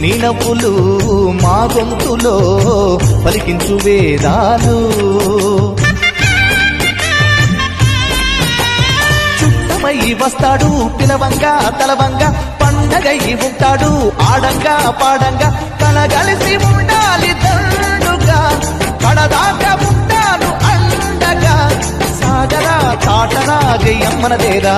నీ నవ్వులు మా గొంతులో పలికించు వేదాలు. చుట్టమై వస్తాడు పిలవంగా తలవంగా పండగై ఉంటాడు ఆడంగా పాడంగా. కలగలిసి ఉండాలి దండుగా కడదాకా ఉంటాను అండగా. సాగరా తాటరా గయ్యమ్మనదేరా